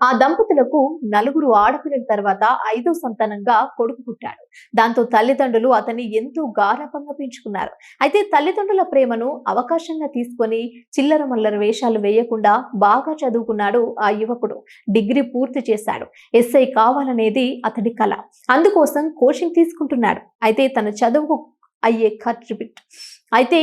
ఆ దంపతులకు నలుగురు ఆడపిల్లల తర్వాత ఐదో సంతానంగా కొడుకు పుట్టాడు. దాంతో తల్లిదండ్రులు అతన్ని ఎంతో గారాపంగా పెంచుకున్నారు. అయితే తల్లిదండ్రుల ప్రేమను అవకాశంగా తీసుకొని చిల్లర మల్లర వేషాలు వేయకుండా బాగా చదువుకున్నాడు ఆ యువకుడు. డిగ్రీ పూర్తి చేశాడు. ఎస్ఐ కావాలనేది అతడి కళ అందుకోసం కోచింగ్ తీసుకుంటున్నాడు. అయితే తన చదువుకు అయ్యే ఖర్చు బిట్ అయితే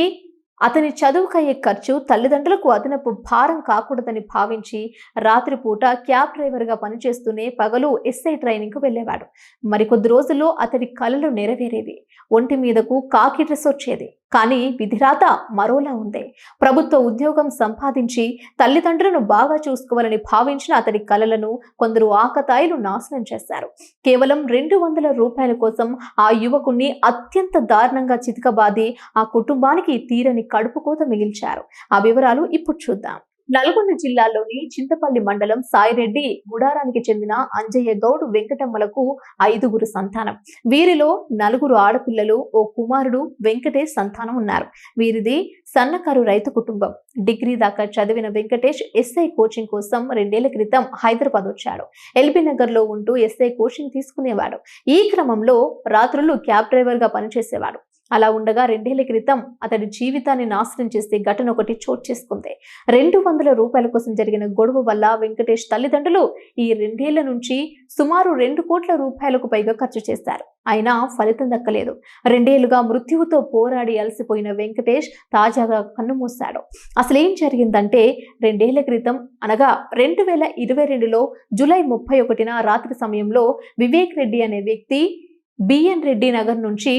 అతని చదువుకయ్యే ఖర్చు తల్లిదండ్రులకు అదనపు భారం కాకూడదని భావించి రాత్రిపూట క్యాబ్ డ్రైవర్గా పనిచేస్తూనే పగలు ఎస్ఐ ట్రైనింగ్కు వెళ్ళేవాడు. మరికొద్ది రోజుల్లో అతడి కళలు నెరవేరేవి. ఒంటి మీదకు కాకి డ్రెస్ వచ్చేది కానీ విధిరాత మరోలా ఉంది. ప్రభుత్వ ఉద్యోగం సంపాదించి తల్లిదండ్రులను బాగా చూసుకోవాలని భావించిన అతడి కలలను కొందరు ఆకతాయిలు నాశనం చేశారు. కేవలం రెండు వందల రూపాయల కోసం ఆ యువకుణ్ణి అత్యంత దారుణంగా చితకబాది ఆ కుటుంబానికి తీరని కడుపుకోత మిగిల్చారు. ఆ వివరాలు ఇప్పుడు చూద్దాం. నల్గొండ జిల్లాలోని చింతపల్లి మండలం సాయిరెడ్డి గుడారానికి చెందిన అంజయ్య గౌడ్ వెంకటమ్మలకు ఐదుగురు సంతానం. వీరిలో నలుగురు ఆడపిల్లలు ఓ కుమారుడు వెంకటేష్ సంతానం ఉన్నారు. వీరిది సన్నకారు రైతు కుటుంబం. డిగ్రీ దాకా చదివిన వెంకటేష్ ఎస్ఐ కోచింగ్ కోసం రెండేళ్ళ క్రితం హైదరాబాద్ వచ్చాడు. ఎల్బీ నగర్లో ఉంటూ ఎస్ఐ కోచింగ్ తీసుకునేవాడు. ఈ క్రమంలో రాత్రులు క్యాబ్ డ్రైవర్గా పనిచేసేవాడు. అలా ఉండగా రెండేళ్ళ క్రితం అతడి జీవితాన్ని నాశనం చేసే ఘటన ఒకటి చోటు చేసుకుంది. రెండు వందల రూపాయల కోసం జరిగిన గొడవ వల్ల వెంకటేష్ తల్లిదండ్రులు ఈ రెండేళ్ళ నుంచి సుమారు రెండు కోట్ల రూపాయలకు పైగా ఖర్చు చేశారు. అయినా ఫలితం దక్కలేదు. రెండేళ్ళుగా మృత్యువుతో పోరాడి అలసిపోయిన వెంకటేష్ తాజాగా కన్నుమూశాడు. అసలు ఏం జరిగిందంటే రెండేళ్ళ క్రితం అనగా రెండు వేల ఇరవై రెండులో జూలై ముప్పై ఒకటిన రాత్రి సమయంలో వివేక్ రెడ్డి అనే వ్యక్తి బిఎన్ రెడ్డి నగర్ నుంచి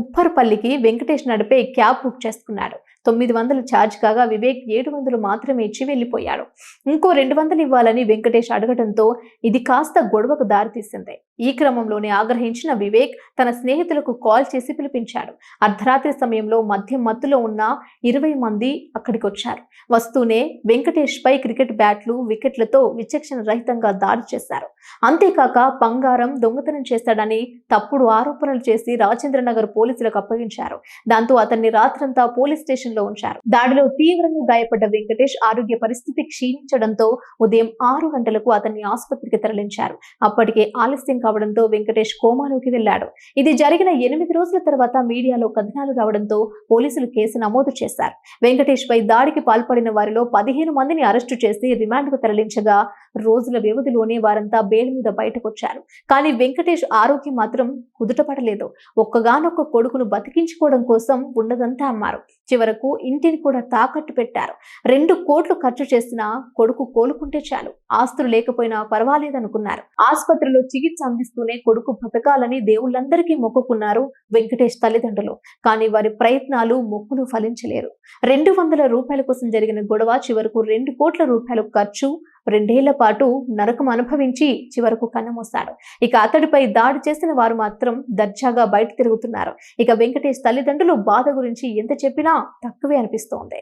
ఉప్పర్పల్లికి వెంకటేష్ నడిపే క్యాబ్ బుక్ చేసుకున్నాడు తొమ్మిది వందలు ఛార్జ్ కాగా వివేక్ ఏడు వందలు మాత్రమే ఇచ్చి వెళ్ళిపోయాడు. ఇంకో రెండు వందలు ఇవ్వాలని వెంకటేష్ అడగడంతో ఇది కాస్త గొడవకు దారితీసింది ఈ క్రమంలోనే ఆగ్రహించిన వివేక్ తన స్నేహితులకు కాల్ చేసి పిలిపించాడు. అర్ధరాత్రి సమయంలో మధ్య మత్తులో ఉన్న ఇరవై మంది అక్కడికి వచ్చారు. వస్తూనే వెంకటేష్ పై క్రికెట్ బ్యాట్లు వికెట్లతో విచక్షణ రహితంగా దాడి చేశారు. అంతేకాక బంగారం దొంగతనం చేశాడని తప్పుడు ఆరోపణలు చేసి రాజేంద్రనగర్ పోలీసులకు అప్పగించారు. దాంతో అతన్ని రాత్రంతా పోలీస్ స్టేషన్ లో ఉంచారు. దాడిలో తీవ్రంగా గాయపడ్డ వెంకటేష్ ఆరోగ్య పరిస్థితి క్షీణించడంతో ఉదయం ఆరు గంటలకు అతన్ని ఆసుపత్రికి తరలించారు. అప్పటికే ఆలస్యం కావడంతో వెంకటేష్ కోమాలోకి వెళ్ళాడు ఇది జరిగిన ఎనిమిది రోజుల తర్వాత మీడియాలో కథనాలు రావడంతో పోలీసులు కేసు నమోదు చేశారు. వెంకటేష్ పై దాడికి పాల్పడిన వారిలో పదిహేను మందిని అరెస్టు చేసి రిమాండ్కు తరలించగా రోజుల వ్యవధిలోనే వారంతా బెయిల్ మీద బయటకొచ్చారు. కానీ వెంకటేష్ ఆరోగ్యం మాత్రం కుదుటపడలేదు. ఒక్కగానొక్క కొడుకును బతికించుకోవడం కోసం ఉన్నదంతా అమ్మారు. చివరకు ఇంటిని కూడా తాకట్టు పెట్టారు. రెండు కోట్లు ఖర్చు చేసిన కొడుకు కోలుకుంటే చాలు. ఆస్తులు లేకపోయినా పర్వాలేదనుకున్నారు. ఆసుపత్రిలో చికిత్స అందిస్తూనే కొడుకు బతకాలని దేవుళ్ళందరికీ మొక్కుకున్నారు వెంకటేష్ తల్లిదండ్రులు. కానీ వారి ప్రయత్నాలు మొక్కులు ఫలించలేరు రెండు వందల రూపాయల కోసం జరిగిన గొడవ చివరకు రెండు కోట్ల రూపాయలు ఖర్చు రెండేళ్ళ పాటు నరకం అనుభవించి చివరకు కన్నమూశాడు ఇక అతడిపై దాడి చేసిన వారు మాత్రం దర్జాగా బయట తిరుగుతున్నారు. ఇక వెంకటేష్ తల్లిదండ్రులు బాధ గురించి ఎంత చెప్పినా తక్కువే అనిపిస్తోంది.